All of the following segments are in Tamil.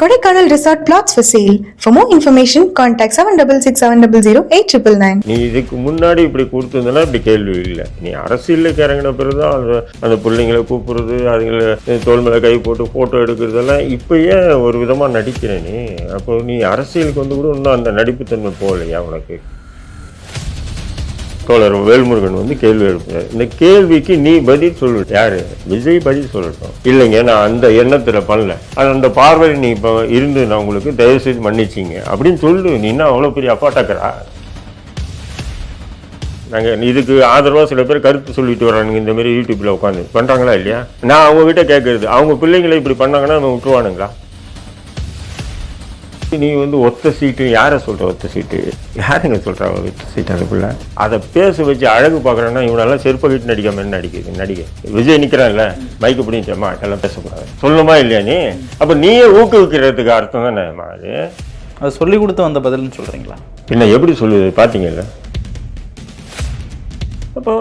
Kodaikanal resort plots for sale for more information contact seven double six seven double zero eight triple nine நீ இதுக்கு முன்னாடி இப்படி கொடுத்துருந்தனா இப்படி கேள்வி இல்லை. நீ அரசியலுக்கு இறங்கின பிறகு தான் அந்த அந்த பிள்ளைங்களை கூப்பிடுறது அதுங்களை தோல் மேலே கை போட்டு ஃபோட்டோ எடுக்கிறதெல்லாம் இப்பயே ஒரு விதமாக நடிக்கிற நீ அப்போ நீ அரசியலுக்கு வந்து கூட இன்னும் அந்த நடிப்புத்தன்மை போகலையா உனக்கு? தோழர் வேல்முருகன் வந்து கேள்வி எழுப்புறாரு. இந்த கேள்விக்கு நீ பதில் சொல்லு யாரு? விஜய் பதில் சொல்லட்டும். இல்லைங்க நான் அந்த எண்ணத்துல பண்ணல. அது அந்த பார்வையில் நீ இப்போ இருந்து நான் உங்களுக்கு தயவு செய்து மன்னிச்சிங்க. அப்படின்னு சொல்லு. நீ என்ன அவ்வளோ பெரிய அப்பாட்டக்கிறா நாங்கள் இதுக்கு ஆதரவாக சில பேர் கருத்து சொல்லிட்டு வரானுங்க இந்த மாதிரி யூடியூப்பில் உட்காந்து பண்ணுறாங்களா இல்லையா? நான் அவங்க கேட்குறது அவங்க பிள்ளைங்களை இப்படி பண்ணாங்கன்னா அவன் விட்டுருவானுங்களா? நீ வந்து ஒத்த சீட்டு யாரை சொல்ற ஒத்த சீட்டு? யாருங்க சொல்றா ஒத்த சீட்டு அதுக்குள்ள அதை பேச வச்சு அழகு பார்க்குறேன்னா இவனெல்லாம் செருப்ப வீட்டு நடிக்காம என்ன நடிக்குது நடிகை. விஜய் நிற்கிறான்ல மைக்கு பிடிச்சம்மா எல்லாம் பேசக்கூடாது. சொல்லுமா இல்லையா நீ? அப்போ நீயே ஊக்குவிக்கிறதுக்கு அர்த்தம் தானே அது? அது சொல்லி கொடுத்து வந்த பதில்னு சொல்கிறீங்களா பின்ன எப்படி சொல்லுது? பார்த்தீங்கல்ல அப்போ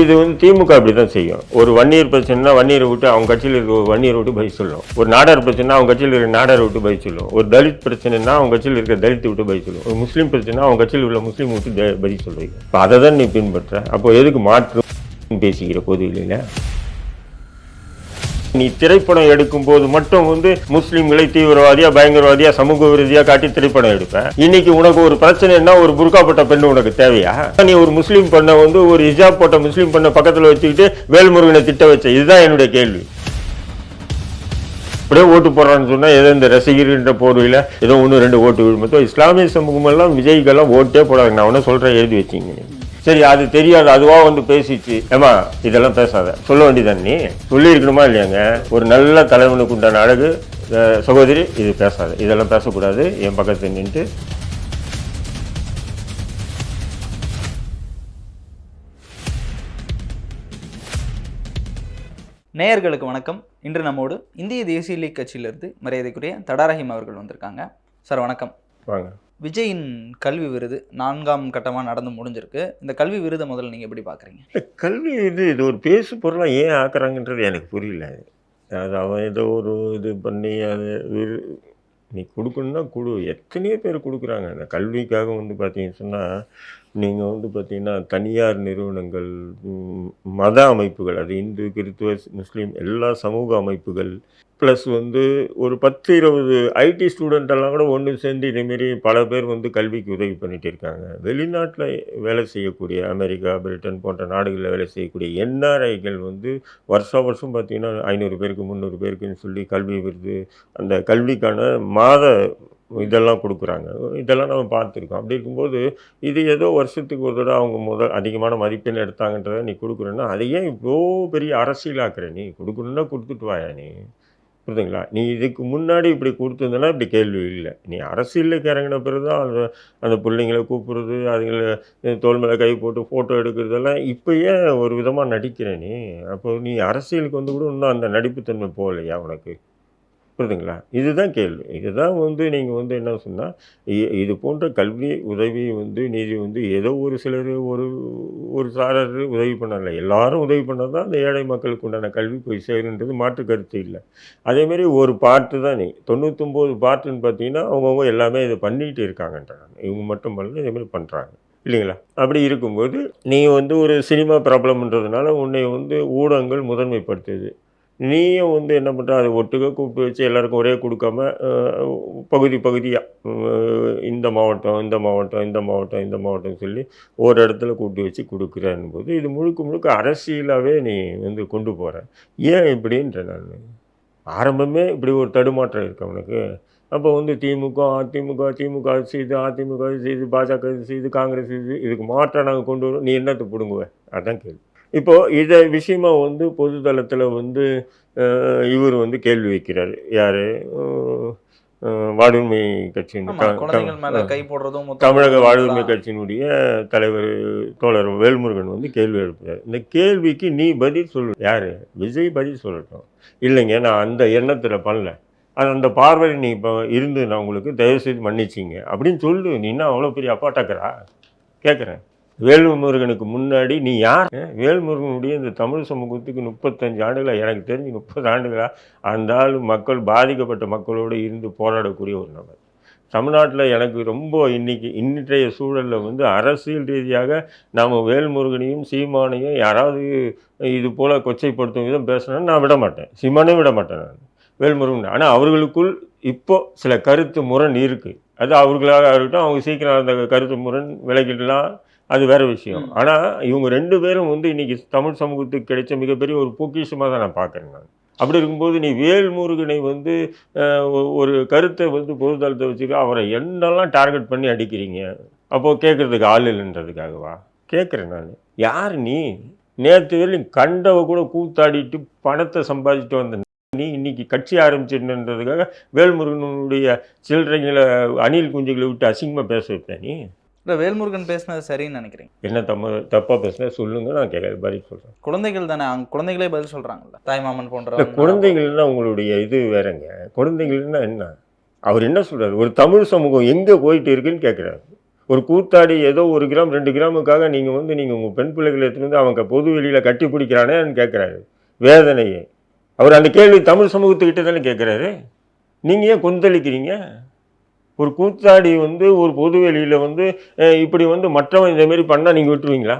இது வந்து திமுக அப்படி தான் செய்யும். ஒரு வன்னியர் பிரச்சனைனா வன்னியரை விட்டு அவங்க கட்சியில் இருக்க ஒரு வன்னியரை விட்டு பதில் சொல்லும். ஒரு நாடார் பிரச்சனைனா அவங்க கட்சியில் இருக்கிற நாடாரை விட்டு பதில் சொல்லும். ஒரு தலித் பிரச்சனைனா அவங்க கட்சியில் இருக்கிற தலித்தை விட்டு பதில் சொல்லும். ஒரு முஸ்லீம் பிரச்சனை அவங்க கட்சியில் உள்ள முஸ்லீம் விட்டு பதில் சொல்லுவீங்க இப்போ அதை தான் நீ பின்பற்ற. அப்போ எதுக்கு மாற்று பேசிக்கிற பொது நீ திரைப்படம் எடுக்கும் போது மட்டும் வந்து முஸ்லீம்களை தீவிரவாதியா பயங்கரவாதியா சமூக விரோதியா காட்டி திரைப்படம் எடுப்பேன் இன்னைக்கு உனக்கு ஒரு பிரச்சனைனா ஒரு புர்காப்பட்ட பெண்ணு உனக்கு தேவையா? நீ ஒரு முஸ்லீம் பெண்ணை வந்து ஒரு ஹிஜாப் போட்ட முஸ்லீம் பெண்ணை பக்கத்துல வச்சுக்கிட்டு வேல்முருகனை திட்ட வச்ச? இதுதான் என்னுடைய கேள்வி. அப்படியே ஓட்டு போடுறான்னு சொன்னா ஏதோ இந்த ரசிகர்ன்ற போர்வையில் ஏதோ ஒன்று ரெண்டு ஓட்டு விழுமத்தோ இஸ்லாமிய சமூகம் எல்லாம் விஜய்க்கெல்லாம் ஓட்டே போடாது நான் ஒன்றும் சொல்கிறேன் எழுதி வச்சிங்க. சரி அது தெரியாது. அதுவா வந்து பேசிச்சு. ஏமா இதெல்லாம் பேசாத. சொல்ல வேண்டியதான் நீ? சொல்லியிருக்கணுமா இல்லையாங்க? ஒரு நல்ல தலைவனுக்கு உண்டான அழகு சகோதரி இது பேசாத. இதெல்லாம் பேசக்கூடாது. என் பக்கத்தில் நின்று நேயர்களுக்கு வணக்கம். இன்று நம்மோடு இந்திய தேசிய லீக் கட்சியிலிருந்து மரியாதைக்குரிய தடாரஹிம் அவர்கள் வந்திருக்காங்க. சார் வணக்கம். வாங்க. விஜயின் கல்வி விருது நான்காம் கட்டமாக நடந்து முடிஞ்சிருக்கு. இந்த கல்வி விருதை முதல்ல நீங்கள் எப்படி பார்க்குறீங்க இல்ல, கல்வி இது இது ஒரு பேசு பொருளாக ஏன் ஆக்குறாங்கன்றது எனக்கு புரியல. அது அவன் ஏதோ ஒரு இது பண்ணி அது நீ கொடுக்கணுன்னா கொடு. எத்தனையோ பேர் கொடுக்குறாங்க. இந்த கல்விக்காக வந்து பார்த்தீங்கன்னு சொன்னால் நீங்கள் வந்து பார்த்தீங்கன்னா தனியார் நிறுவனங்கள் மத அமைப்புகள் அது இந்து கிறித்துவ முஸ்லீம் எல்லா சமூக அமைப்புகள் ப்ளஸ் வந்து ஒரு பத்து இருபது ஐடி ஸ்டூடெண்ட்டெல்லாம் கூட ஒன்று சேர்ந்து இதேமாரி பல பேர் வந்து கல்விக்கு உதவி பண்ணிகிட்டு இருக்காங்க. வெளிநாட்டில் வேலை செய்யக்கூடிய அமெரிக்கா பிரிட்டன் போன்ற நாடுகளில் வேலை செய்யக்கூடிய என்ஆர்ஐகள் வந்து வருஷம் வருஷம் பார்த்தீங்கன்னா ஐநூறு பேருக்கு முந்நூறு பேருக்குன்னு சொல்லி கல்வி விருது அந்த கல்விக்கான மாத இதெல்லாம் கொடுக்குறாங்க. இதெல்லாம் நம்ம பார்த்துருக்கோம். அப்படி இருக்கும்போது இது ஏதோ வருஷத்துக்கு ஒரு தடவை அவங்க முதல் அதிகமான மதிப்பெண் எடுத்தாங்கன்றதை நீ கொடுக்குறேன்னா அதை ஏன் இவ்வளோ பெரிய அரசியலாக்குற நீ? கொடுக்கணுன்னா கொடுத்துட்டு வாயா நீ? புரியுதுங்களா? நீ இதுக்கு முன்னாடி இப்படி கொடுத்துருந்தனா இப்படி கேள்வி இல்லை. நீ அரசியலுக்கு இறங்கின பிறகு தான் அந்த அந்த பிள்ளைங்களை கூப்பிடுறது அதுங்களை தோல் மேலே கை போட்டு ஃபோட்டோ எடுக்கிறதெல்லாம் இப்பயே ஒரு விதமாக நடிக்கிற நீ? அப்போ நீ அரசியலுக்கு வந்து கூட இன்னும் அந்த நடிப்புத்தன்மை போகலையா உனக்கு? புரியுதுங்களா? இதுதான் கேள்வி. இதுதான் வந்து நீங்கள் வந்து என்ன சொன்னால் இது போன்ற கல்வி உதவி வந்து நீதி வந்து ஏதோ ஒரு சிலர் ஒரு ஒரு சாரர் உதவி பண்ணல எல்லாரும் உதவி பண்ணால் தான் அந்த ஏழை மக்களுக்கு உண்டான கல்வி போய் சேருன்றது மாற்று கருத்து இல்லை. அதேமாரி ஒரு பாட்டு தான் நீ தொண்ணூத்தொம்போது பாட்டுன்னு பார்த்தீங்கன்னா அவங்கவுங்க எல்லாமே இது பண்ணிட்டு இருக்காங்கன்றாங்க. இவங்க மட்டும் பண்ணல இதேமாரி பண்ணுறாங்க இல்லைங்களா? அப்படி இருக்கும்போது நீ வந்து ஒரு சினிமா பிரபலம்ன்றதுனால உன்னை வந்து ஊடகங்கள் முதன்மைப்படுத்துது. நீயும் வந்து என்ன பண்ணுற அதை ஒட்டுக்க கூப்பிட்டு வச்சு எல்லாருக்கும் ஒரே கொடுக்காம பகுதி பகுதியாக இந்த மாவட்டம் இந்த மாவட்டம் இந்த மாவட்டம் இந்த மாவட்டம் சொல்லி ஒரு இடத்துல கூப்பிட்டு வச்சு கொடுக்குறேன் போது இது முழுக்க முழுக்க அரசியலாகவே நீ வந்து கொண்டு போகிற ஏன் இப்படின்ற நான் ஆரம்பமே இப்படி ஒரு தடுமாற்றம் இருக்கு அவனுக்கு. அப்போ வந்து திமுக அதிமுக திமுக அது செய்து அதிமுக இது செய்து பாஜக இது செய்து காங்கிரஸ் இது இதுக்கு மாற்றம் நாங்கள் கொண்டு வரோம். நீ என்னத்தை பிடுங்குவ? அதான் கேள்வி. இப்போது இதை விஷயமா வந்து பொதுதளத்தில் வந்து இவர் வந்து கேள்வி வைக்கிறார். யார்? வாடுமை கட்சியின் தமிழக வாழ்வுரிமை. கட்சியினுடைய தலைவர் தோழர் வேல்முருகன் வந்து கேள்வி எழுப்புறாரு. இந்த கேள்விக்கு நீ பதில் சொல்லு. யாரு? விஜய் பதில் சொல்லட்டும். இல்லைங்க நான் அந்த எண்ணத்தில் பண்ணல. அது அந்த பார்வையில் நீ இப்போ இருந்து நான் உங்களுக்கு தயவு செய்து மன்னிச்சிங்க. அப்படின்னு சொல்லு. நீ என்ன அவ்வளோ பெரிய அப்பாட்டக்கிறா கேட்குறேன் வேல்முருகனுக்கு முன்னாடி நீ யார்? வேல்முருகனுடைய இந்த தமிழ் சமூகத்துக்கு முப்பத்தஞ்சு ஆண்டுகளாக எனக்கு தெரிஞ்சு முப்பது ஆண்டுகளாக அந்த ஆள் மக்கள் பாதிக்கப்பட்ட மக்களோடு இருந்து போராடக்கூடிய ஒரு நபர். தமிழ்நாட்டில் எனக்கு ரொம்ப இன்னைக்கு இன்றைய சூழலில் வந்து அரசியல் ரீதியாக நாம் வேல்முருகனையும் சீமானையும் யாராவது இது போல் கொச்சைப்படுத்தும் விதம் பேசினா நான் விட மாட்டேன். சீமானே விட மாட்டேன் நான். வேல்முருகன். ஆனால் அவர்களுக்குள் இப்போ சில கருத்து முரண் இருக்குது அது அவர்களாக இருக்கட்டும் அவங்க சீக்கிரம் அந்த கருத்து முரண் விலகிடலாம். அது வேற விஷயம். ஆனால் இவங்க ரெண்டு பேரும் வந்து இன்னைக்கு தமிழ் சமூகத்துக்கு கிடைச்ச மிகப்பெரிய ஒரு பொக்கிஷமாக தான் நான் பார்க்குறேன் நான். அப்படி இருக்கும்போது நீ வேல்முருகனை வந்து ஒரு கருத்தை வந்து பொதுத்தளத்தை வச்சுக்க அவரை என்னெல்லாம் டார்கெட் பண்ணி அடிக்கிறீங்க? அப்போது கேட்குறதுக்கு ஆள் இல்லைன்றதுக்காகவா? கேட்குறேன் நான். யார் நீ? நேற்று வரையும் கண்டவ கூட கூத்தாடிட்டு பணத்தை சம்பாதிச்சுட்டு வந்த நீ இன்னைக்கு கட்சி ஆரம்பிச்சிருந்ததுக்காக வேல்முருகனுடைய சில்லறைங்களை அணில் குஞ்சுகளை விட்டு அசிங்கமாக பேச வைப்பேன் நீ? இல்லை வேல்முருகன் பேசினது சரின்னு நினைக்கிறீங்க? என்ன தம்ம தப்பாக பேசுனா சொல்லுங்க நான் கேட்க பதில் சொல்கிறேன் குழந்தைகள் தானே அவங்க குழந்தைகளே பதில் சொல்றாங்கல்ல? தாய்மாமன் போன்ற குழந்தைகள்னா உங்களுடைய இது வேறங்க. குழந்தைகள்னா என்ன? அவர் என்ன சொல்றாரு? ஒரு தமிழ் சமூகம் எங்கே போயிட்டு இருக்குன்னு கேட்குறாரு. ஒரு கூத்தாடி ஏதோ ஒரு கிராம் ரெண்டு கிராமுக்காக நீங்கள் வந்து நீங்கள் உங்கள் பெண் பிள்ளைகளை எடுத்துட்டு வந்து அவங்க பொது வெளியில் கட்டி பிடிக்கிறானேன்னு கேட்குறாரு. வேதனையை. அவர் அந்த கேள்வி தமிழ் சமூகத்துக்கிட்ட தானே கேட்குறாரு. நீங்கள் ஏன் கொந்தளிக்கிறீங்க? ஒரு கூத்தாடி வந்து ஒரு பொது வெளியில் வந்து இப்படி வந்து மற்றவன் இந்தமாரி பண்ணால் நீங்கள் விட்டுருவீங்களா?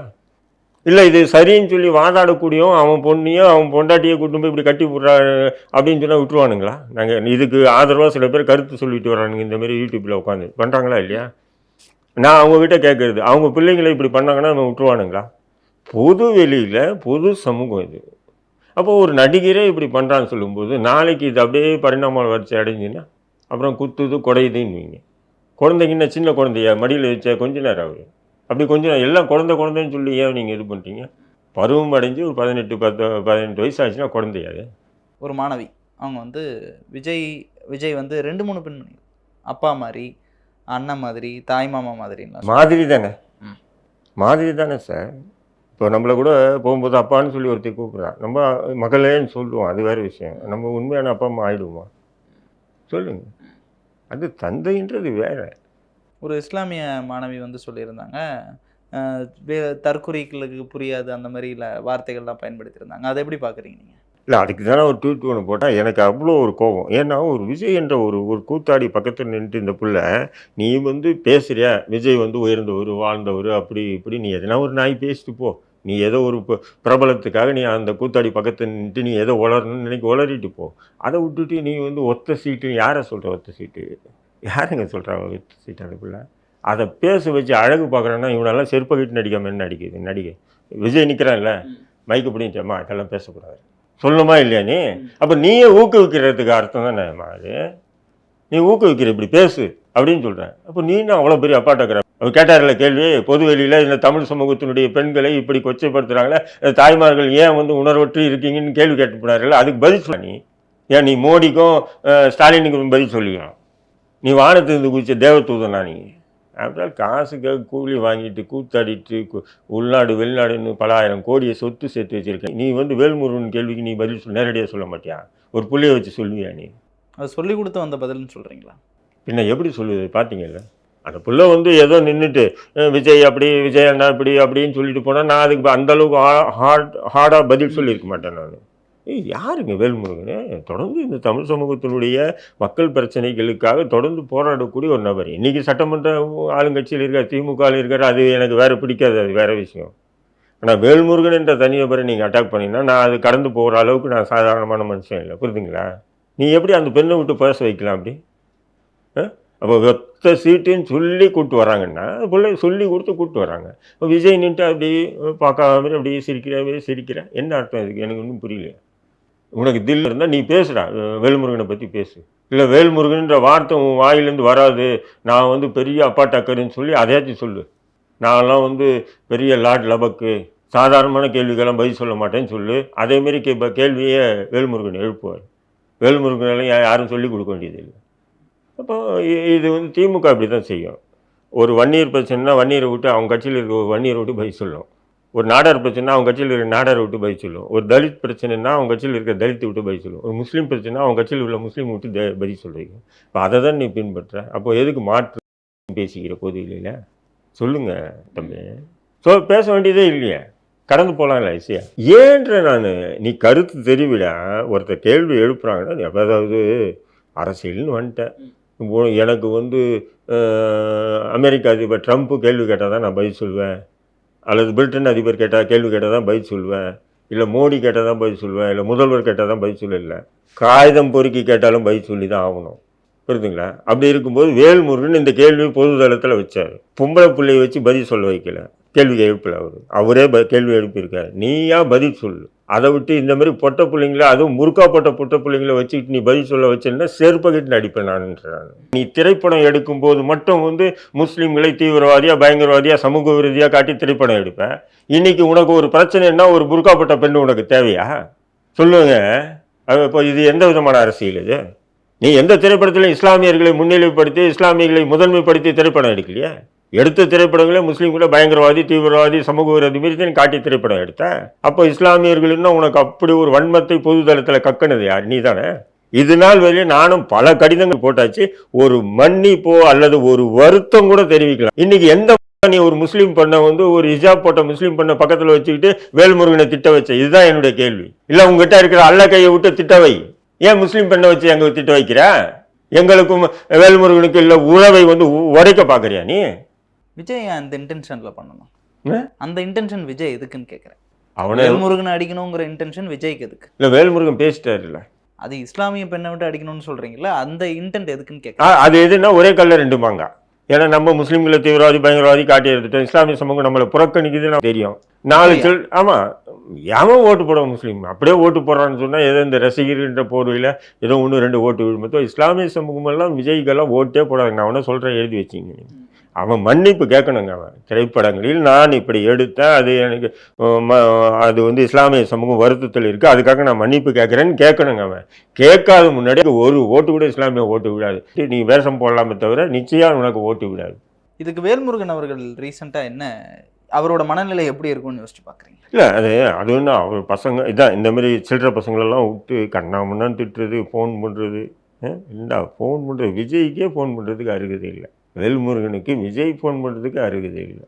இல்லை இது சரின்னு சொல்லி வாதாடக்கூடியவன் அவன் பொண்ணையும் அவன் பொண்டாட்டியை கூட்டு போய் இப்படி கட்டி விட்றா அப்படின்னு சொன்னால் விட்டுருவானுங்களா? நாங்கள் இதுக்கு ஆதரவாக சில பேர் கருத்து சொல்லிட்டு வரானுங்க இந்தமாரி யூடியூப்பில் உட்காந்து பண்ணுறாங்களா இல்லையா? நான் அவங்கக்கிட்ட கேட்குறது அவங்க பிள்ளைங்களை இப்படி பண்ணாங்கன்னா நம்ம விட்டுருவானுங்களா? பொது வெளியில் பொது சமூகம் இது. அப்போ ஒரு நடிகரே இப்படி பண்ணுறான்னு சொல்லும்போது நாளைக்கு இது அப்படியே பரிணாம வளர்ச்சி அடைஞ்சுன்னா அப்புறம் குத்துது குடையுதுன்னுவீங்க குழந்தைங்கன்னா சின்ன குழந்தைய? மடியில் வச்ச கொஞ்ச நேரம் அவர் அப்படி கொஞ்சம் நேரம் எல்லாம் குழந்தை குழந்தைன்னு சொல்லி ஏன் நீங்கள் இது பண்ணிட்டீங்க? பருவம் அடைஞ்சு ஒரு பதினெட்டு பத்து பதினெட்டு வயசு ஆச்சுன்னா குழந்தையாது ஒரு மாணவி. அவங்க வந்து விஜய் விஜய் வந்து ரெண்டு மூணு பெண்மணி. அப்பா மாதிரி அண்ணன் மாதிரி தாய் மாமா மாதிரிலாம் மாதிரி தானே. மாதிரி தானே சார்? இப்போ நம்மளை கூட போகும்போது அப்பான்னு சொல்லி ஒருத்தர் கூப்பிட்றான் நம்ம மகளேன்னு சொல்லுவோம். அது வேறு விஷயம். நம்ம உண்மையான அப்பா அம்மா ஆயிடுவோமா? சொல்லுங்க. அது தந்தைன்றது வேற. ஒரு இஸ்லாமிய மாணவி வந்து சொல்லியிருந்தாங்க வே- தற்குறிகளுக்கு புரியாது அந்த மாதிரி வார்த்தைகள்லாம் பயன்படுத்தியிருந்தாங்க. அதை எப்படி பார்க்குறீங்க நீங்கள் இல்லை அதுக்கு தானே ஒரு ட்வீட் ஒன்று போட்டால் எனக்கு அவ்வளோ ஒரு கோபம். ஏன்னா ஒரு விஜய் என்ற ஒரு ஒரு கூத்தாடி பக்கத்தில் நின்றுட்டு இந்த புள்ள நீ வந்து பேசுறியா? விஜய் வந்து உயர்ந்தவர் வாழ்ந்தவர் அப்படி இப்படி நீ எதனா ஒரு நாய் பேசிட்டு போ. நீ ஏதோ ஒரு ப- பிரபலத்துக்காக நீ அந்த கூத்தாடி பக்கத்தில் நின்றுட்டு நீ ஏதோ உளரணும்னு நினைக்க உளறிட்டு போ. அதை விட்டுட்டு நீ வந்து ஒத்த சீட்டு யாரை சொல்கிற ஒத்த சீட்டு யாருங்க சொல்கிறா ஒத்த சீட்டு அந்த அதை பேச வச்சு அழகு பார்க்குறேன்னா இவனெல்லாம் செருப்பை கிட்டு நடிக்காம என்ன நடிக்குது? நடிகை. விஜய் நிற்கிறான்ல மைக்கு பிடிச்சம்மா இதெல்லாம் பேசக்கூடாது. சொல்லணுமா இல்லையா நீ? அப்போ நீயே ஊக்குவிக்கிறதுக்கு அர்த்தம் தானே அது? நீ ஊக்குவிக்கிற இப்படி பேசு அப்படின்னு சொல்கிறேன் அப்போ நீ என்ன அவ்வளோ பெரிய அப்பாட்டக்கிற கேட்டார்ல கேள்வி பொது வெளியில் இந்த தமிழ் சமூகத்தினுடைய பெண்களை இப்படி கொச்சைப்படுத்துகிறாங்களே தாய்மார்கள் ஏன் வந்து உணர்வற்று இருக்கீங்கன்னு கேள்வி கேட்டு போனார்கள் அதுக்கு பதில் சொல்ல. நீ ஏன் நீ மோடிக்கும் ஸ்டாலினுக்கும் பதில் சொல்லிக்கலாம் நீ வானத்திலிருந்து குதிச்ச தேவதூதனா நீ? அப்படின்னா காசுக்காக கூலி வாங்கிட்டு கூத்தாடிட்டு உள்நாடு வெளிநாடுன்னு பல ஆயிரம் கோடியை சொத்து சேர்த்து வச்சிருக்க நீ வந்து வேல்முருகன் கேள்விக்கு நீ பதில் சொல்ல நேரடியாக சொல்ல மாட்டியா? ஒரு புள்ளைய வச்சு சொல்லுவியா நீ? அது சொல்லி கொடுத்து வந்த பதில்னு சொல்கிறீங்களா பின்ன எப்படி சொல்லுது பார்த்தீங்கல்ல அந்த பிள்ளை வந்து ஏதோ நின்றுட்டு விஜய் அப்படி விஜய் அண்ணா இப்படி அப்படின்னு சொல்லிட்டு போனால் நான் அதுக்கு அந்தளவுக்கு ஹார்ட் ஹார்டாக பதில் சொல்லியிருக்க மாட்டேன் நான். ஏய் யாருங்க வேல்முருகனே? தொடர்ந்து இந்த தமிழ் சமூகத்தினுடைய மக்கள் பிரச்சனைகளுக்காக தொடர்ந்து போராடக்கூடிய ஒரு நபர். இன்றைக்கி சட்டமன்ற ஆளுங்கட்சியில் இருக்கார் திமுக இருக்கார் அது எனக்கு வேறு பிடிக்காது அது வேறு விஷயம். ஆனால் வேல்முருகன் என்ற தனிநபரை நீங்கள் அட்டாக் பண்ணிங்கன்னா நான் அது கடந்து போகிற அளவுக்கு நான் சாதாரணமான மனுஷன் இல்லை. புரிதுங்களா நீ எப்படி அந்த பெண்ணை விட்டு பேச வைக்கலாம் அப்படி? ஆ அப்போ ஒத்த சீட்டுன்னு சொல்லி கூப்பிட்டு வராங்கன்னா பிள்ளை சொல்லி கொடுத்து கூப்பிட்டு வராங்க. இப்போ விஜய் நின்ட்டு அப்படி பார்க்காம மாதிரி அப்படியே சிரிக்கிற மாதிரி சிரிக்கிறேன் என்ன அர்த்தம் இதுக்கு? எனக்கு ஒன்றும் புரியலையா. உனக்கு தில் இருந்தால் நீ பேசுடா. வேல்முருகனை பற்றி பேசு. இல்லை வேல்முருகன்ற வார்த்தை உன் வாயிலேருந்து வராது. நான் வந்து பெரிய அப்பா டக்கருன்னு சொல்லி அதையாச்சும் சொல்லு. நான்லாம் வந்து பெரிய லார்ட் லபக்கு சாதாரணமான கேள்விக்கெல்லாம் பதில் சொல்ல மாட்டேன்னு சொல்லு. அதேமாரி கே கேள்வியை வேல்முருகன் எழுப்புவார். வேல்முருகனாலையும் யாரும் சொல்லிக் கொடுக்க வேண்டியதில்லை. அப்போ இது வந்து திமுக அப்படி தான் செய்யும். ஒரு வன்னியர் பிரச்சனைனா வன்னியரை விட்டு அவங்க கட்சியில் இருக்க ஒரு வன்னியரை விட்டு பதில் சொல்லும். ஒரு நாடார் பிரச்சனைனா அவங்க கட்சியில் இருக்கிற நாடாரை விட்டு பதில் சொல்லும். ஒரு தலித் பிரச்சனைனா அவங்க கட்சியில் இருக்கிற தலித்தை விட்டு பதில் சொல்லும். ஒரு முஸ்லீம் பிரச்சனை அவங்க கட்சியில் உள்ள முஸ்லீம் விட்டு பதில் சொல்கிறீங்க இப்போ அதை தான் நீ பின்பற்ற. அப்போ எதுக்கு மாற்று பேசிக்கிற பொது இல்லைல்ல சொல்லுங்க தம்பி. ஸோ பேச வேண்டியதே இல்லையே. கடந்து போகலாம்ல ஈஸியா ஏன்ற நான் நீ கருத்து தெரிவிடா ஒருத்தர் கேள்வி எழுப்புறாங்கன்னா நீ அதாவது அரசியல்னு வந்துட்டேன் எனக்கு வந்து அமெரிக்க அதிபர் ட்ரம்ப்பு கேள்வி கேட்டால் தான் நான் பதில் சொல்வேன். அல்லது பிரிட்டன் அதிபர் கேட்டால் கேள்வி கேட்டால் தான் பதில் சொல்வேன். இல்லை மோடி கேட்டால் தான் பதில் சொல்வேன். இல்லை முதல்வர் கேட்டால் தான் பதில் சொல்லல. காகிதம் பொறுக்கி கேட்டாலும் பதில் சொல்லி தான் ஆகணும். புரியுதுங்களா அப்படி இருக்கும்போது வேல்முருகன் இந்த கேள்வி பொது தளத்தில் வச்சார். பொம்பளை பிள்ளையை வச்சு பதில் சொல்ல வைக்கல. கேள்வி எழுப்பல அவர். அவரே ப கேள்வி எழுப்பியிருக்கார். நீயா பதில் சொல்லு. அதை விட்டு இந்த மாதிரி பொட்ட பிள்ளைங்கள அதுவும் முறுக்கா போட்ட பொட்ட பிள்ளைங்கள வச்சுக்கிட்டு நீ பதில் சொல்ல வச்சிருந்தா செருப்பகிட்டு நடிப்பேன் நான்ன்றான் நீ திரைப்படம் எடுக்கும்போது மட்டும் வந்து முஸ்லீம்களை தீவிரவாதியாக பயங்கரவாதியாக சமூக விரோதியா காட்டி திரைப்படம் எடுப்பேன். இன்றைக்கி உனக்கு ஒரு பிரச்சனைன்னா ஒரு புர்காப்பட்ட பெண் உனக்கு தேவையா? சொல்லுங்க. அது இப்போ இது எந்த விதமான அரசியல் இது? நீ எந்த திரைப்படத்திலும் இஸ்லாமியர்களை முன்னிலைப்படுத்தி இஸ்லாமியர்களை முதன்மைப்படுத்தி திரைப்படம் எடுக்கலையா? எடுத்த திரைப்படங்களே முஸ்லீம்களை பயங்கரவாதி தீவிரவாதி சமூக விரோதி மாரி தான் காட்டி திரைப்படம் எடுத்தேன் அப்போ இஸ்லாமியர்கள்னா உனக்கு அப்படி ஒரு வன்மத்தை பொதுதளத்தில் கக்கினது யார்? நீ தானே இது நாள் வரையும் நானும் பல கடிதங்கள் போட்டாச்சு. ஒரு மன்னிப்போ அல்லது ஒரு வருத்தம் கூட தெரிவிக்கலாம். இன்னைக்கு எந்த நீ ஒரு முஸ்லீம் பண்ண வந்து ஒரு ஹிஜாப் போட்ட முஸ்லீம் பண்ண பக்கத்தில் வச்சுக்கிட்டு வேல்முருகனை திட்ட வச்ச? இதுதான் என்னுடைய கேள்வி. இல்லை உங்ககிட்ட இருக்கிற அல்ல கையை விட்டு திட்ட வை. ஏன் முஸ்லீம் பெண்ணை வச்சு எங்களுக்கு திட்ட வைக்கிற? எங்களுக்கும் வேல்முருகனுக்கு இல்லை உறவை வந்து உ- உடைக்க பார்க்குறியா நீ? விஜய் ஏன் அந்த இன்டென்ஷன்ல பண்ணணும்? அந்த இன்டென்ஷன் விஜய் எதுக்குன்னு கேட்குறேன் அவனை வேல்முருகனை அடிக்கணுங்கிற இன்டென்ஷன் விஜய்க்கு எதுக்கு? இல்லை வேல்முருகன் பேசிட்டாருல்ல. அது இஸ்லாமிய பெண்ணை விட்டு அடிக்கணும்னு சொல்றீங்கல்ல அந்த இன்டென்ட் எதுக்குன்னு கேட்குறேன் அது எதுன்னா ஒரே கல்ல ரெண்டு மாங்கா. ஏன்னா நம்ம முஸ்லீம்களை தீவிரவாதி பயங்கரவாதி காட்டி எடுத்துட்டோம். இஸ்லாமிய சமூகம் நம்மளை புறக்கணிக்குது நமக்கு தெரியும். நாலு? சொல் ஆமாம் எவன் ஓட்டு போடுவான் முஸ்லீம்? அப்படியே ஓட்டு போடுறான்னு சொன்னால் ஏதோ இந்த ரசிகர்ன்ற போர்வையில் ஏதோ ஒன்று ரெண்டு ஓட்டு விழுமத்தோ இஸ்லாமிய சமூகமெல்லாம் விஜய்க்கெல்லாம் ஓட்டே போடாது நான் அவனை சொல்கிறேன் எழுதி வச்சிங்க. அவன் மன்னிப்பு கேட்கணுங்க அவன். திரைப்படங்களில் நான் இப்படி எடுத்தேன் அது எனக்கு அது வந்து இஸ்லாமிய சமூகம் வருத்தத்தில் இருக்குது அதுக்காக நான் மன்னிப்பு கேட்குறேன்னு கேட்கணுங்க அவன். கேட்காத முன்னாடி ஒரு ஓட்டு கூட இஸ்லாமிய ஓட்டு விடாது. நீ வேஷம் போடலாமே தவிர நிச்சயம் உனக்கு ஓட்டு விடாது. இதுக்கு வேல்முருகன் அவர்கள் ரீசெண்டா என்ன அவரோட மனநிலை எப்படி இருக்கும்னு யோசிச்சு பாக்குறீங்க இல்லை அது அது ஒன்று அவர் பசங்க இதான் இந்த மாதிரி சில்லற பசங்களெல்லாம் விட்டு கண்ணா முன்னான்னு திட்டுறது ஃபோன் பண்ணுறது இல்லை ஃபோன் பண்ணுறது விஜய்க்கே ஃபோன் பண்ணுறதுக்கு அருகதை இல்லை. வேல்முருகனுக்கு விஜய் ஃபோன் பண்ணுறதுக்கு அருகதை இல்லை.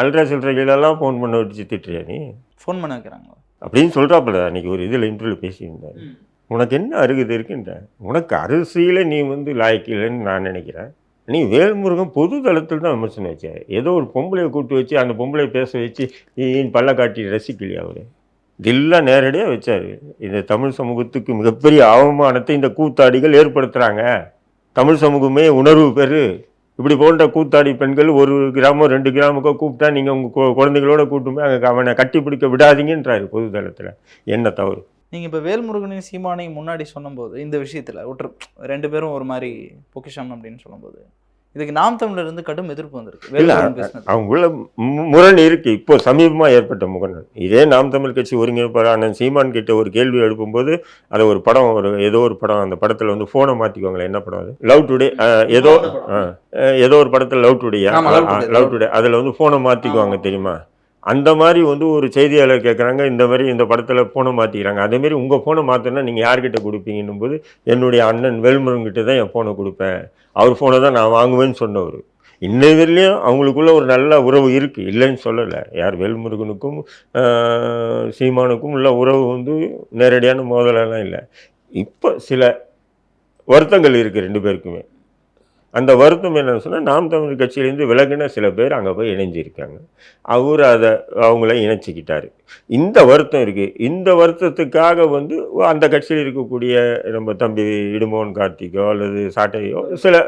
அல்ட்ரா சில்லறைகளெல்லாம் ஃபோன் பண்ண வச்சு திட்டுறியா நீ? ஃபோன் பண்ண வைக்கிறாங்களா? அப்படின்னு சொல்கிறாப்புல அன்றைக்கி ஒரு இதில் இன்டர்வியூ பேசியிருந்தார். உனக்கு என்ன அருகதை இருக்குன்ற? உனக்கு அரசியல நீ வந்து லாய்க்கலைன்னு நான் நினைக்கிறேன். நீ வேல்முருகன் பொது தளத்தில் தான் விமர்சனம் வச்ச. ஏதோ ஒரு பொம்பளையை கூப்பிட்டு வச்சு அந்த பொம்பளையை பேச வச்சு நீ பல்ல காட்டி ரசிக்கலையா அவர்? இதெல்லாம் நேரடியாக வச்சார். இந்த தமிழ் சமூகத்துக்கு மிகப்பெரிய அவமானத்தை இந்த கூத்தாடிகள் ஏற்படுத்துகிறாங்க தமிழ் சமூகமே உணர்வு பெறு. இப்படி போன்ற கூத்தாடி பெண்கள் ஒரு கிராமம் ரெண்டு கிராமுக்கோ கூப்பிட்டா நீங்கள் உங்கள் குழந்தைகளோட கூட்டுமே போய் அங்கே அவனை கட்டி பிடிக்க விடாதீங்கன்றார் பொது தளத்தில் என்ன தவறு? நீங்கள் இப்போ வேல்முருகனையும் சீமானையும் முன்னாடி சொன்னபோது இந்த விஷயத்தில் ஒற்று ரெண்டு பேரும் ஒரு மாதிரி பொக்கிஷம் அப்படின்னு சொல்லும்போது இதுக்கு நாம் தமிழர் இருந்து கடும் எதிர்ப்பு வந்திருக்கு. இல்ல அவங்களுள்ள முரண் இருக்கு. இப்போ சமீபமா ஏற்பட்ட முரண். இதே நாம் தமிழ் கட்சி ஒருங்கிணைப்பாளர் அண்ணன் சீமான் கிட்ட ஒரு கேள்வி எழுப்பும்போது அதை ஒரு படம் ஒரு ஏதோ ஒரு படம் அந்த படத்துல வந்து போனை மாத்திக்குவாங்களே என்ன படம் அது? லவ் டுடே ஏதோ ஏதோ ஒரு படத்துல லவ் டுடேயா ஆமா, Love Today, லவ் டுடே அதுல வந்து போனை மாத்திக்குவாங்க தெரியுமா? அந்த மாதிரி வந்து ஒரு செய்தியாளர் கேட்குறாங்க இந்த மாதிரி இந்த படத்தில் ஃபோனை மாற்றிக்கிறாங்க அதேமாரி உங்கள் ஃபோனை மாற்றினா நீங்கள் யார்கிட்ட கொடுப்பீங்கன்னும் போது என்னுடைய அண்ணன் வேல்முருகன் கிட்ட தான் என் ஃபோனை கொடுப்பேன். அவர் ஃபோனை தான் நான் வாங்குவேன்னு சொன்னவர். இன்ன வரையிலையும் அவங்களுக்குள்ள ஒரு நல்ல உறவு இருக்குது இல்லைன்னு சொல்லலை. யார் வேல்முருகனுக்கும் சீமானுக்கும் உள்ள உறவு வந்து நேரடியான மோதலெல்லாம் இல்லை. இப்போ சில வருத்தங்கள் இருக்குது ரெண்டு பேருக்குமே. அந்த வருத்தம் என்னன்னு சொன்னால் நாம் தமிழ் கட்சியிலேருந்து விலகின சில பேர் அங்கே போய் இணைஞ்சிருக்காங்க. அவர் அதை அவங்கள இணைச்சிக்கிட்டார். இந்த வருத்தம் இருக்குது இந்த வருத்தத்துக்காக வந்து அந்த கட்சியில் இருக்கக்கூடிய நம்ம தம்பி இடுமோன் கார்த்திகோ அல்லது சாட்டையோ சில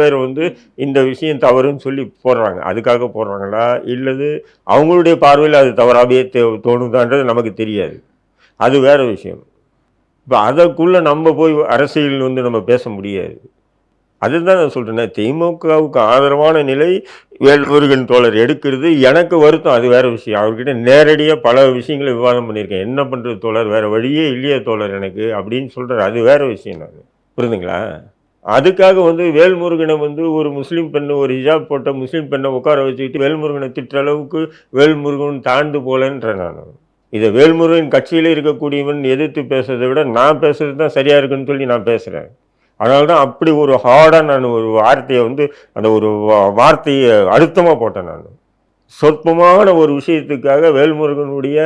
பேர் வந்து இந்த விஷயம் தவறுன்னு சொல்லி போடுறாங்க. அதுக்காக போடுறாங்களா? இல்லது அவங்களுடைய பார்வையில் அது தவறாகவே தோணுதான்றது நமக்கு தெரியாது. அது வேறு விஷயம். இப்போ அதற்குள்ளே நம்ம போய் அரசியல் வந்து நம்ம பேச முடியாது. அதுதான் நான் சொல்கிறேன் திமுகவுக்கு ஆதரவான நிலை வேல்முருகன் தோழர் எடுக்கிறது எனக்கு வருத்தம் அது வேறு விஷயம். அவர்கிட்ட நேரடியாக பல விஷயங்களை விவாதம் பண்ணியிருக்கேன். என்ன பண்ணுறது தோழர் வேறு வழியே இல்லையே தோழர் எனக்கு அப்படின்னு சொல்கிறார் அது வேற விஷயம் நான். புரிந்துங்களா அதுக்காக வந்து வேல்முருகனை வந்து ஒரு முஸ்லீம் பெண்ணு ஒரு ஹிஜாப் போட்ட முஸ்லீம் பெண்ணை உட்கார வச்சுக்கிட்டு வேல்முருகனை திட்டுற அளவுக்கு வேல்முருகன் தாழ்ந்து போலன்ற நான். இதை வேல்முருகன் கட்சியில் இருக்கக்கூடியவன் எதிர்த்து பேசுறதை விட நான் பேசுறது தான் சரியாக இருக்குன்னு சொல்லி நான் பேசுகிறேன் அதனால தான் அப்படி ஒரு ஹார்டாக நான் ஒரு வார்த்தையை வந்து அந்த ஒரு வா- வார்த்தையை அழுத்தமாக போட்டேன் நான். சொற்பமான ஒரு விஷயத்துக்காக வேல்முருகனுடைய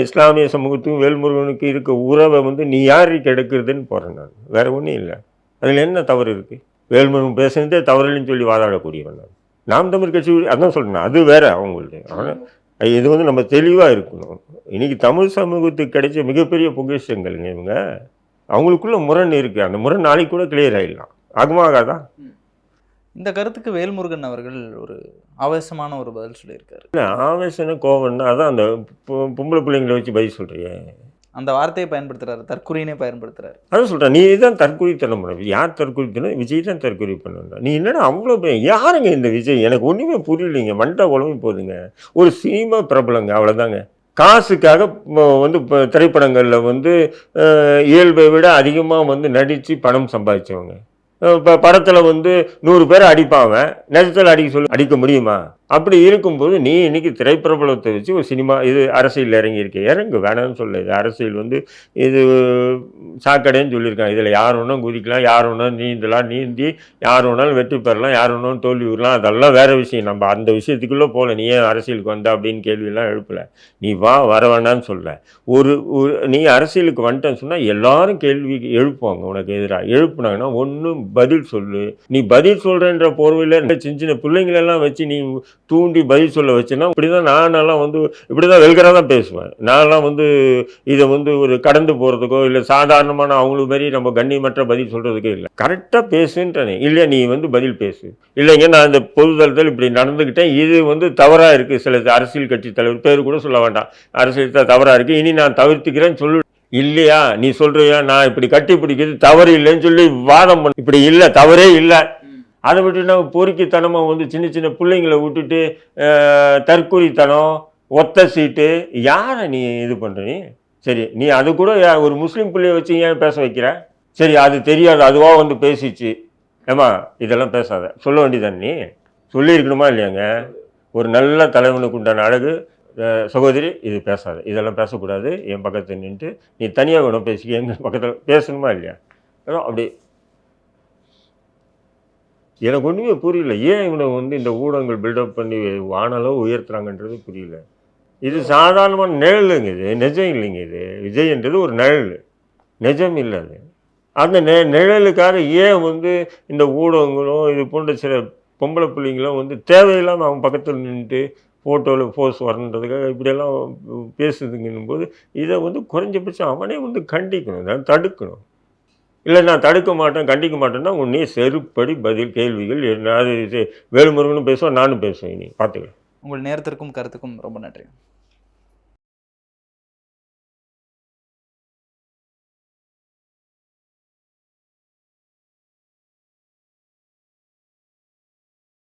இஸ்லாமிய சமூகத்துக்கும் வேல்முருகனுக்கு இருக்க உறவை வந்து நீ யாருக்கு எடுக்கிறதுன்னு போகிறேன் நான். வேறு ஒன்றும் இல்லை. அதில் என்ன தவறு இருக்குது வேல்முருகன் பேசுனதே தவறுன்னு சொல்லி வாதாடக்கூடியவன் நான். நாம் தமிழ் கட்சி அதான் சொல்கிறேன் அது வேறு அவங்களுடைய ஆனால் இது வந்து நம்ம தெளிவாக இருக்கணும். இன்றைக்கி தமிழ் சமூகத்துக்கு கிடைச்ச மிகப்பெரிய பொக்கிஷங்கள்ங்க இவங்க. அவங்களுக்குள்ள முரண் இருக்குது அந்த முரண் நாளைக்கு கூட கிளியர் ஆகிடலாம் ஆகுமாகாதா இந்த கருத்துக்கு வேல்முருகன் அவர்கள் ஒரு ஆவேசமான ஒரு பதில் சொல்லியிருக்காரு. இல்லை ஆவேசன கோவம்னா அதான் அந்த பொம்பளை பிள்ளைங்களை வச்சு பதில் சொல்றியே. அந்த வார்த்தையை பயன்படுத்துறாரு தற்குறினே பயன்படுத்துறாரு. அதான் சொல்கிறேன் நீ தான் தற்கொலைத்தனம் பண்ண யார் தற்கொலைத்தனம் விஜய் தான் தற்கொலை பண்ணுறா நீ என்னடா அவ்வளோ யாருங்க இந்த விஜய்? எனக்கு ஒன்றுமே புரியலைங்க மண்டை குழம்பு போகுதுங்க ஒரு சினிமா பிரபலங்க அவ்வளோதாங்க காசுக்காக வந்து இப்போ திரைப்படங்களில் வந்து இயல்பை விட அதிகமாக வந்து நடித்து பணம் சம்பாதிச்சவங்க. இப்போ படத்தில் வந்து நூறு பேர் அடிப்பாங்க. நிஜத்தில் அடிக்க சொல்லி அடிக்க முடியுமா? அப்படி இருக்கும்போது நீ இன்றைக்கி திரைப்பிரபலத்தை வச்சு ஒரு சினிமா இது அரசியல் இறங்கியிருக்க. இறங்கு வேணாம்னு சொல்ல. இது அரசியல் வந்து இது சாக்கடைன்னு சொல்லியிருக்காங்க. இதில் யார் வேணாலும் குதிக்கலாம் யார் வேணாலும் நீந்தலாம் நீந்தி யார் வேணாலும் வெற்றி பெறலாம் யார் வேணாலும் தோல்வி விடலாம். அதெல்லாம் வேற விஷயம். நம்ம அந்த விஷயத்துக்குள்ளே போகல. நீ ஏன் அரசியலுக்கு வந்த அப்படின்னு கேள்வியெல்லாம் எழுப்பலை. நீ வா வர வேணாம்னு சொல்ல. ஒரு ஒரு நீ அரசியலுக்கு வந்துட்டேன்னு சொன்னால் எல்லாரும் கேள்வி எழுப்புவாங்க உனக்கு எதிராக. எழுப்புனாங்கன்னா ஒன்றும் பதில் சொல்லு. நீ பதில் சொல்கிறேன்ற போர்வையில் சின்ன சின்ன பிள்ளைங்களெல்லாம் வச்சு நீ தூண்டி பதில் சொல்ல வச்சுன்னா இப்படி தான் நானெல்லாம் வந்து இப்படி தான் வெல்கராக தான் பேசுவேன். நான்லாம் வந்து இதை வந்து ஒரு கடந்து போகிறதுக்கோ இல்லை சாதாரணமான அவங்களுக்கு மாரி நம்ம கண்ணியமற்ற பதில் சொல்கிறதுக்கோ இல்லை. கரெக்டாக பேசுன்றனே. இல்லை நீ வந்து பதில் பேசு. இல்லைங்க நான் இந்த பொதுதளத்தில் இப்படி நடந்துக்கிட்டேன் இது வந்து தவறாக இருக்குது சில அரசியல் கட்சி தலைவர் பேர் கூட சொல்ல வேண்டாம். அரசியல் தவறாக இருக்குது இனி நான் தவிர்த்துக்கிறேன்னு சொல்லு. இல்லையா நீ சொல்றியா நான் இப்படி கட்டி பிடிக்கிறது தவறு இல்லைன்னு சொல்லி வாதம் பண்ண. இப்படி இல்லை தவறே இல்லை. அதை விட்டுனா பொறுக்கித்தனமாக வந்து சின்ன சின்ன பிள்ளைங்களை விட்டுட்டு தற்கொலைத்தனம் ஒத்த சீட்டு யாரை நீ இது பண்ணுற நீ? சரி நீ அது கூட யா- ஒரு முஸ்லீம் பிள்ளைய வச்சு ஏன் பேச வைக்கிற? சரி அது தெரியாது அதுவாக வந்து பேசிச்சு. ஏமா இதெல்லாம் பேசாத. சொல்ல வேண்டியதானே நீ? சொல்லியிருக்கணுமா இல்லையாங்க? ஒரு நல்ல தலைவனுக்கு உண்டான அழகு. சகோதரி இது பேசாத. இதெல்லாம் பேசக்கூடாது. என் பக்கத்தில் நின்றுட்டு நீ தனியாக வேணும் பேசிக்க. எங்கள் பக்கத்தில் பேசணுமா இல்லையா? அப்படி எனக்கு ஒன்றுமே புரியல. ஏன் இவனை வந்து இந்த ஊடகங்கள் பில்டப் பண்ணி வானளவு உயர்த்துறாங்கன்றது புரியல. இது சாதாரணமான நிழலுங்க இது. நிஜம் இல்லைங்க இது. விஜய்ன்றது ஒரு நிழல். நிஜம் இல்லை அது. அந்த நெ நிழலுக்காக ஏன் வந்து இந்த ஊடகங்களும் இது போன்ற சில பொம்பளை பிள்ளைங்களும் வந்து தேவையில்லாமல் அவன் பக்கத்தில் நின்றுட்டு ஃபோட்டோவில் போஸ் வரணுன்றதுக்காக இப்படியெல்லாம் பேசுதுங்கன்னும் போது இதை வந்து குறைஞ்சபட்சம் அவனே வந்து கண்டிக்கணும் நான் தடுக்கணும். இல்லை நான் தடுக்க மாட்டேன் கண்டிக்க மாட்டேன்னா உன்னே செருப்படி பதில் கேள்விகள் அது இது வேலுமுருகனும் பேசுவேன் நானும் பேசுவேன் இனி. பார்த்துக்கலாம். உங்கள் நேரத்திற்கும் கருத்துக்கும் ரொம்ப நன்றி.